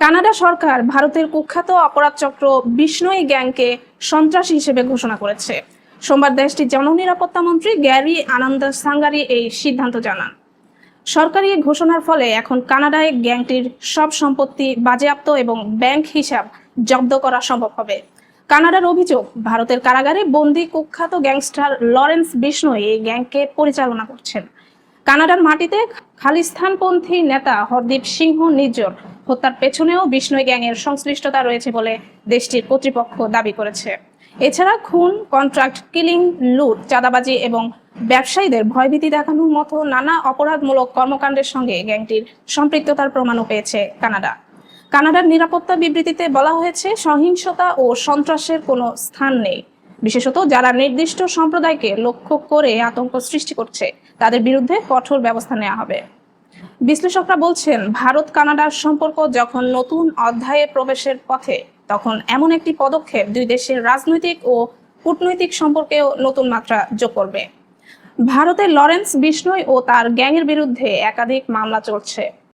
Canada সরকার ভারতের কুখ্যাত অপরাধ চক্র বিষ্ণই গ্যাংকে সন্ত্রাসী হিসেবে ঘোষণা করেছে। সোমবার দেশটির জননিরাপত্তা মন্ত্রী গ্যারি আনন্দ সাঙ্গারি এই সিদ্ধান্ত জানান। সরকারি ঘোষণার ফলে এখন কানাডায় গ্যাংটির সব সম্পত্তি, বাজেয়াপ্ত এবং ব্যাংক হিসাব জব্দ করা সম্ভব হবে। কানাডার অভিযোগ, ভারতের কারাগারে বন্দি কুখ্যাত গ্যাংস্টার লরেন্স বিষ্ণই এই গ্যাংকে পরিচালনা করছেন। কানাডার মাটিতে খালিস্তানপন্থী নেতা হরদীপ সিংহ নিজর হত্যার পেছনেও বিষ্ণই গ্যাংয়ের সংশ্লিষ্টতা রয়েছে বলে দেশটির কর্তৃপক্ষ দাবি করেছে। এছাড়া খুন, কন্ট্রাক্ট কিলিং, লুট, চাঁদাবাজি এবং ব্যবসায়ীদের ভয়ভীতি দেখানোর মতো নানা অপরাধমূলক কর্মকাণ্ডের সঙ্গে গ্যাংটির সম্পৃক্ততার প্রমাণও পেয়েছে কানাডা। কানাডার নিরাপত্তা বিবৃতিতে বলা হয়েছে, সহিংসতা ও সন্ত্রাসের কোনো স্থান নেই। বিশেষত যারা নির্দিষ্ট সম্প্রদায়কে লক্ষ্য করে আতঙ্ক সৃষ্টি করছে, তাদের বিরুদ্ধে কঠোর ব্যবস্থা নেওয়া হবে। বিশ্লেষকরা বলছেন, ভারত, কানাডার সম্পর্ক যখন নতুন অধ্যায়ে প্রবেশের পথে, তখন এমন একটি পদক্ষেপ দুই দেশের রাজনৈতিক ও কূটনৈতিক সম্পর্কেও নতুন মাত্রা যোগ করবে। ভারতের লরেন্স বিষ্ণই ও তার গ্যাংয়ের বিরুদ্ধে একাধিক মামলা চলছে।